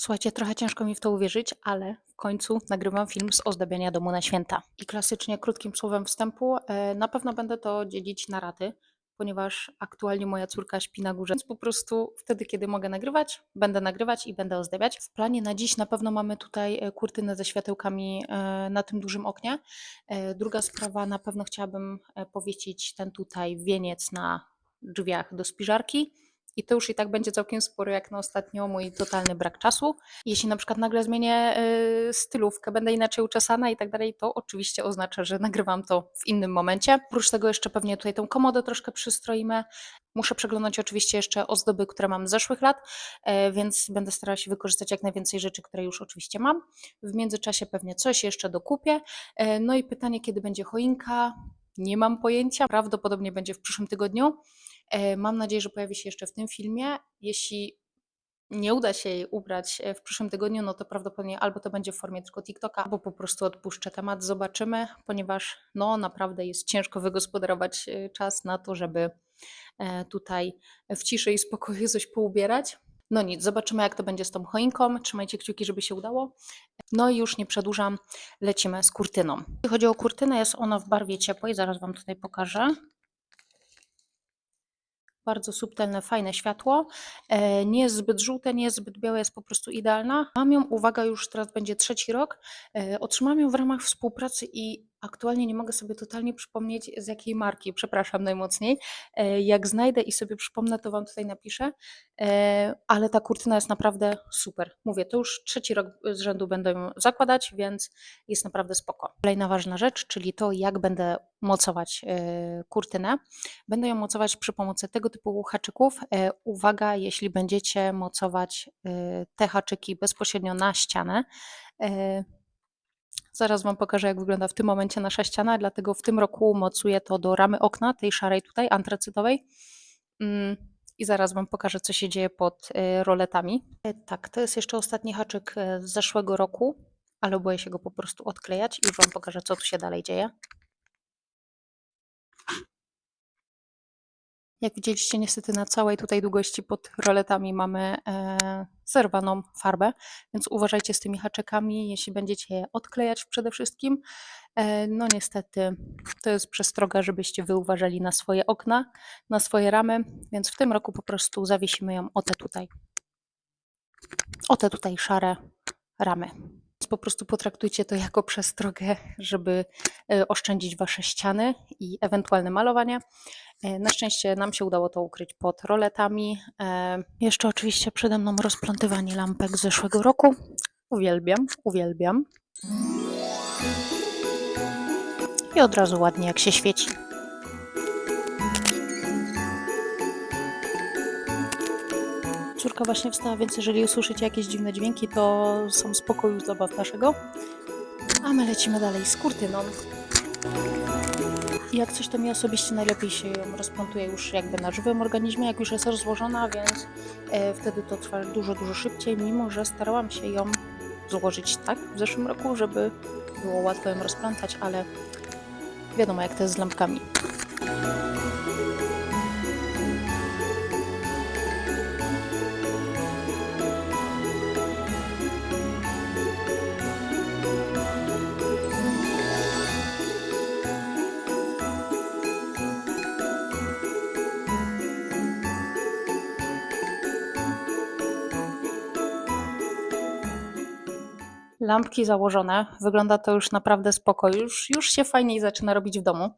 Słuchajcie, trochę ciężko mi w to uwierzyć, ale w końcu nagrywam film z ozdabiania domu na święta. I klasycznie krótkim słowem wstępu, e, na pewno będę to dzielić na raty, ponieważ aktualnie moja córka śpi na górze, więc po prostu wtedy, kiedy mogę nagrywać, będę nagrywać i będę ozdabiać. W planie na dziś na pewno mamy tutaj e, kurtynę ze światełkami e, na tym dużym oknie. Druga sprawa, na pewno chciałabym powiesić ten tutaj wieniec na drzwiach do spiżarki. I to już i tak będzie całkiem sporo, jak na ostatnio mój totalny brak czasu. Jeśli na przykład nagle zmienię y, stylówkę, będę inaczej uczesana i tak dalej, to oczywiście oznacza, że nagrywam to w innym momencie. Oprócz tego jeszcze pewnie tutaj tą komodę troszkę przystroimy. Muszę przeglądać oczywiście jeszcze ozdoby, które mam z zeszłych lat, e, więc będę starała się wykorzystać jak najwięcej rzeczy, które już oczywiście mam. W międzyczasie pewnie coś jeszcze dokupię. E, No i pytanie, kiedy będzie choinka? Nie mam pojęcia. Prawdopodobnie będzie w przyszłym tygodniu. E, Mam nadzieję, że pojawi się jeszcze w tym filmie. Jeśli nie uda się jej ubrać e, w przyszłym tygodniu, no to prawdopodobnie albo to będzie w formie tylko TikToka, albo po prostu odpuszczę temat. Zobaczymy, ponieważ no naprawdę jest ciężko wygospodarować e, czas na to, żeby tutaj w ciszy i spokoju coś poubierać. No nic, zobaczymy jak to będzie z tą choinką. Trzymajcie kciuki, żeby się udało. No i już nie przedłużam, lecimy z kurtyną. Jeśli chodzi o kurtynę, jest ona w barwie ciepłej, zaraz Wam tutaj pokażę bardzo subtelne, fajne światło. E, Nie jest zbyt żółte, nie jest zbyt białe, jest po prostu idealna. Mam ją, uwaga, już teraz będzie trzeci rok. E, Otrzymałam ją w ramach współpracy i aktualnie nie mogę sobie totalnie przypomnieć z jakiej marki, przepraszam najmocniej. E, Jak znajdę i sobie przypomnę, to Wam tutaj napiszę. E, Ale ta kurtyna jest naprawdę super. Mówię, to już trzeci rok z rzędu będę ją zakładać, więc jest naprawdę spoko. Kolejna ważna rzecz, czyli to, jak będę mocować e, kurtynę. Będę ją mocować przy pomocy tego typu haczyków. Uwaga, jeśli będziecie mocować te haczyki bezpośrednio na ścianę. Zaraz Wam pokażę, jak wygląda w tym momencie nasza ściana, dlatego w tym roku mocuję to do ramy okna, tej szarej tutaj, antracytowej. Mm, I zaraz Wam pokażę, co się dzieje pod e, roletami. E, Tak, to jest jeszcze ostatni haczyk e, z zeszłego roku, ale boję się go po prostu odklejać i już Wam pokażę, co tu się dalej dzieje. Jak widzieliście, niestety na całej tutaj długości pod roletami mamy e, zerwaną farbę, więc uważajcie z tymi haczykami, jeśli będziecie je odklejać przede wszystkim. E, no niestety to jest przestroga, żebyście wy uważali na swoje okna, na swoje ramy, więc w tym roku po prostu zawiesimy ją o te tutaj, o te tutaj szare ramy. Po prostu potraktujcie to jako przestrogę, żeby e, oszczędzić wasze ściany i ewentualne malowanie. E, Na szczęście nam się udało to ukryć pod roletami. E, Jeszcze oczywiście przede mną rozplątywanie lampek z zeszłego roku. Uwielbiam, uwielbiam. I od razu ładnie jak się świeci. Córka właśnie wstała, więc jeżeli usłyszycie jakieś dziwne dźwięki, to są z pokoju zabaw naszego. A my lecimy dalej z kurtyną. Jak coś to mi osobiście najlepiej się ją rozplątuje już jakby na żywym organizmie, jak już jest rozłożona, więc e, wtedy to trwa dużo, dużo szybciej, mimo że starałam się ją złożyć tak w zeszłym roku, żeby było łatwo ją rozplątać, ale wiadomo jak to jest z lampkami. Lampki założone, wygląda to już naprawdę spoko, już, już się fajniej zaczyna robić w domu.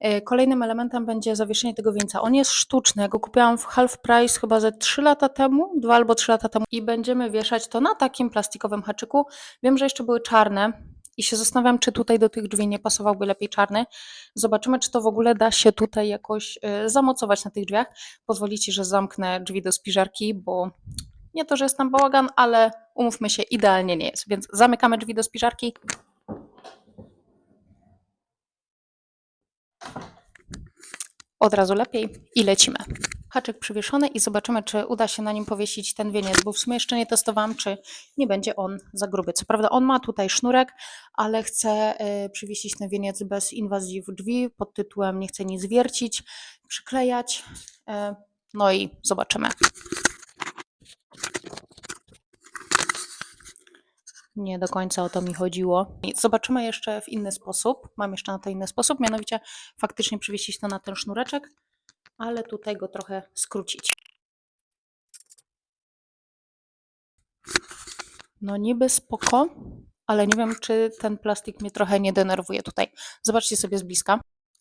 E, Kolejnym elementem będzie zawieszenie tego wieńca. On jest sztuczny, ja go kupiłam w half price chyba ze 3 lata temu, 2 albo 3 lata temu i będziemy wieszać to na takim plastikowym haczyku. Wiem, że jeszcze były czarne i się zastanawiam, czy tutaj do tych drzwi nie pasowałby lepiej czarny. Zobaczymy, czy to w ogóle da się tutaj jakoś e, zamocować na tych drzwiach. Pozwolicie, że zamknę drzwi do spiżarki, bo nie to, że jest tam bałagan, ale umówmy się, idealnie nie jest. Więc zamykamy drzwi do spiżarki. Od razu lepiej i lecimy. Haczyk przywieszony i zobaczymy, czy uda się na nim powiesić ten wieniec, bo w sumie jeszcze nie testowałam, czy nie będzie on za gruby. Co prawda on ma tutaj sznurek, ale chcę y, przywiesić ten wieniec bez inwazji w drzwi pod tytułem nie chcę nic wiercić, przyklejać. Y, no i zobaczymy. Nie do końca o to mi chodziło. Zobaczymy jeszcze w inny sposób. Mam jeszcze na to inny sposób, mianowicie faktycznie przywiesić to na ten sznureczek, ale tutaj go trochę skrócić. No niby spoko, ale nie wiem, czy ten plastik mnie trochę nie denerwuje tutaj. Zobaczcie sobie z bliska.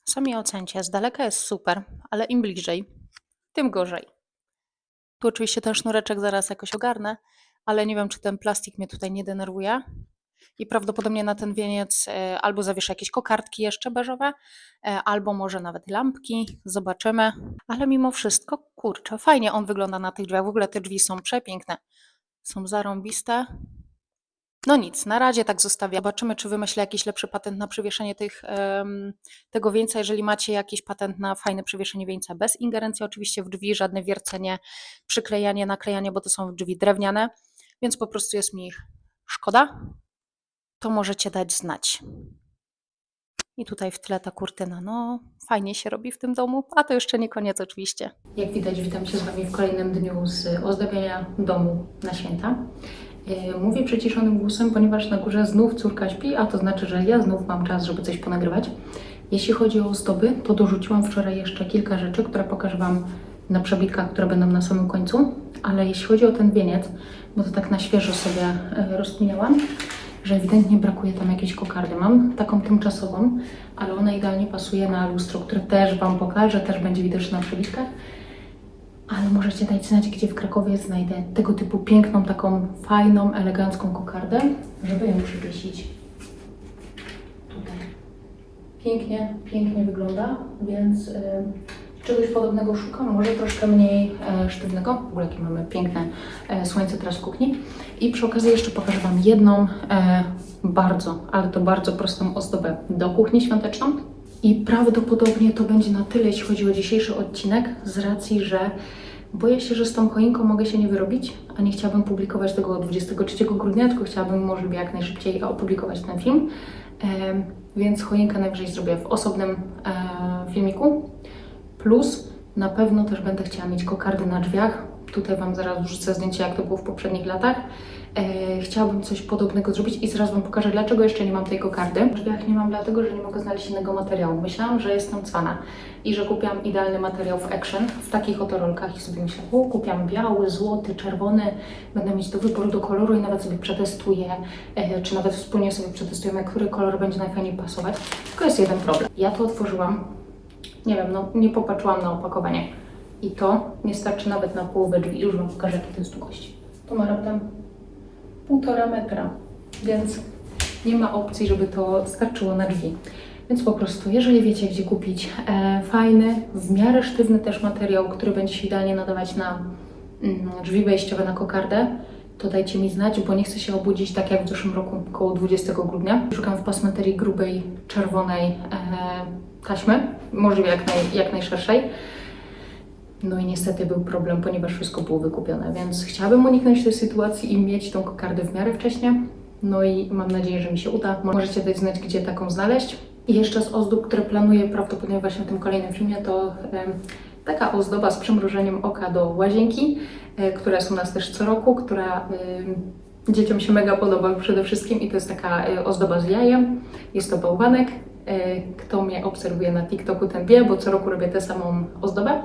Sami ocencie, z daleka jest super, ale im bliżej, tym gorzej. Tu oczywiście ten sznureczek zaraz jakoś ogarnę, ale nie wiem, czy ten plastik mnie tutaj nie denerwuje. I prawdopodobnie na ten wieniec e, albo zawieszę jakieś kokardki jeszcze beżowe, e, albo może nawet lampki. Zobaczymy. Ale mimo wszystko, kurczę, fajnie on wygląda na tych drzwiach. W ogóle te drzwi są przepiękne. Są zarąbiste. No nic, na razie tak zostawię. Zobaczymy, czy wymyślę jakiś lepszy patent na przywieszenie tych, tego wieńca. Jeżeli macie jakiś patent na fajne przywieszenie wieńca bez ingerencji oczywiście w drzwi, żadne wiercenie, przyklejanie, naklejanie, bo to są drzwi drewniane, więc po prostu jest mi ich szkoda, to możecie dać znać. I tutaj w tle ta kurtyna, no fajnie się robi w tym domu, a to jeszcze nie koniec oczywiście. Jak widać, witam się z Wami w kolejnym dniu z ozdabiania domu na święta. Yy, Mówię przyciszonym głosem, ponieważ na górze znów córka śpi, a to znaczy, że ja znów mam czas, żeby coś ponagrywać. Jeśli chodzi o ozdoby, to dorzuciłam wczoraj jeszcze kilka rzeczy, które pokażę Wam na przebitkach, które będą na samym końcu. Ale jeśli chodzi o ten wieniec, bo to tak na świeżo sobie e, rozkminiałam, że ewidentnie brakuje tam jakiejś kokardy. Mam taką tymczasową, ale ona idealnie pasuje na lustro, które też Wam pokażę, też będzie widoczne na przebitkach. Ale możecie dać znać, gdzie w Krakowie znajdę tego typu piękną, taką fajną, elegancką kokardę, żeby ją przywiesić tutaj. Pięknie, pięknie wygląda, więc y, czegoś podobnego szukam, może troszkę mniej e, sztywnego. W ogóle jakie mamy piękne e, słońce teraz w kuchni. I przy okazji jeszcze pokażę Wam jedną e, bardzo, ale to bardzo prostą ozdobę do kuchni świąteczną. I prawdopodobnie to będzie na tyle, jeśli chodzi o dzisiejszy odcinek, z racji, że boję się, że z tą choinką mogę się nie wyrobić, a nie chciałabym publikować tego 23 grudnia, tylko chciałabym możliwie jak najszybciej opublikować ten film. Em, więc choinkę najwyżej zrobię w osobnym e, filmiku. Plus na pewno też będę chciała mieć kokardy na drzwiach. Tutaj Wam zaraz wrzucę zdjęcie, jak to było w poprzednich latach. E, chciałabym coś podobnego zrobić i zaraz Wam pokażę, dlaczego jeszcze nie mam tej kokardy. W drzwiach nie mam dlatego, że nie mogę znaleźć innego materiału. Myślałam, że jestem cwana i że kupiłam idealny materiał w Action, w takich oto rolkach i sobie myślę, o, kupiłam biały, złoty, czerwony, będę mieć do wyboru do koloru i nawet sobie przetestuję, e, czy nawet wspólnie sobie przetestujemy, który kolor będzie najfajniej pasować. Tylko jest jeden problem. Ja to otworzyłam, nie wiem, no nie popatrzyłam na opakowanie. I to nie starczy nawet na połowę drzwi. Już Wam pokażę, jakie to jest długość. To ma raptem półtora metra, więc nie ma opcji, żeby to starczyło na drzwi. Więc po prostu, jeżeli wiecie, gdzie kupić e, fajny, w miarę sztywny też materiał, który będzie się idealnie nadawać na mm, drzwi wejściowe na kokardę, to dajcie mi znać, bo nie chcę się obudzić tak jak w zeszłym roku, około 20 grudnia. Szukam w pasmaterii grubej, czerwonej e, taśmy, możliwie jak, naj, jak najszerszej. No i niestety był problem, ponieważ wszystko było wykupione, więc chciałabym uniknąć tej sytuacji i mieć tą kokardę w miarę wcześnie. No i mam nadzieję, że mi się uda. Możecie dać znać, gdzie taką znaleźć. I jeszcze z ozdób, które planuję prawdopodobnie właśnie w tym kolejnym filmie, to em, taka ozdoba z przymrużeniem oka do łazienki, e, która jest u nas też co roku, która em, dzieciom się mega podoba przede wszystkim i to jest taka e, ozdoba z jajem. Jest to bałwanek. E, Kto mnie obserwuje na TikToku, ten wie, bo co roku robię tę samą ozdobę.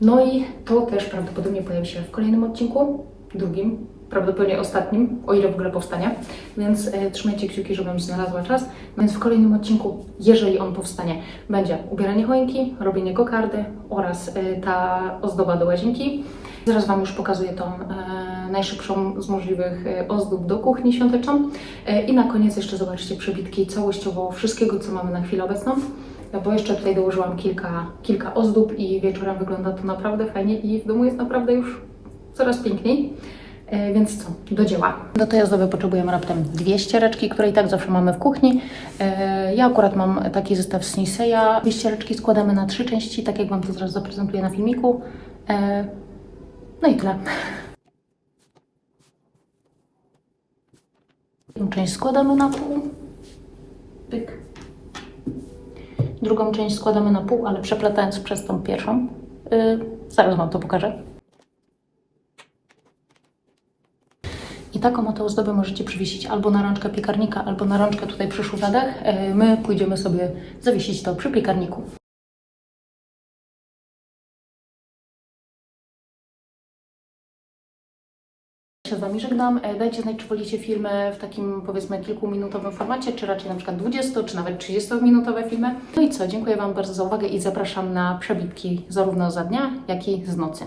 No i to też prawdopodobnie pojawi się w kolejnym odcinku, drugim, prawdopodobnie ostatnim, o ile w ogóle powstanie. Więc e, trzymajcie kciuki, żebym znalazła czas. Więc w kolejnym odcinku, jeżeli on powstanie, będzie ubieranie choinki, robienie kokardy oraz e, ta ozdoba do łazienki. Zaraz Wam już pokazuję tą najszybszą z możliwych e, ozdób do kuchni świąteczną. E, I na koniec jeszcze zobaczycie przebitki całościowo wszystkiego, co mamy na chwilę obecną. No bo jeszcze tutaj dołożyłam kilka, kilka ozdób i wieczorem wygląda to naprawdę fajnie i w domu jest naprawdę już coraz piękniej. E, więc co, do dzieła. Do tej ozdoby potrzebujemy raptem dwie ściereczki, które i tak zawsze mamy w kuchni. Ja akurat mam taki zestaw z Niseya. Dwie ściereczki składamy na trzy części, tak jak Wam to zaraz zaprezentuję na filmiku. No i tyle. Jedną część składamy na pół. Pyk. Drugą część składamy na pół, ale przeplatając przez tą pierwszą. Yy, zaraz Wam to pokażę. I taką oto ozdobę możecie przywiesić albo na rączkę piekarnika, albo na rączkę tutaj przy szufladach. E, My pójdziemy sobie zawiesić to przy piekarniku. Wami żegnam. E, Dajcie znać, czy wolicie filmy w takim powiedzmy kilkuminutowym formacie, czy raczej na przykład 20 czy nawet 30-minutowe filmy. No i co, dziękuję Wam bardzo za uwagę i zapraszam na przebitki zarówno za dnia, jak i z nocy.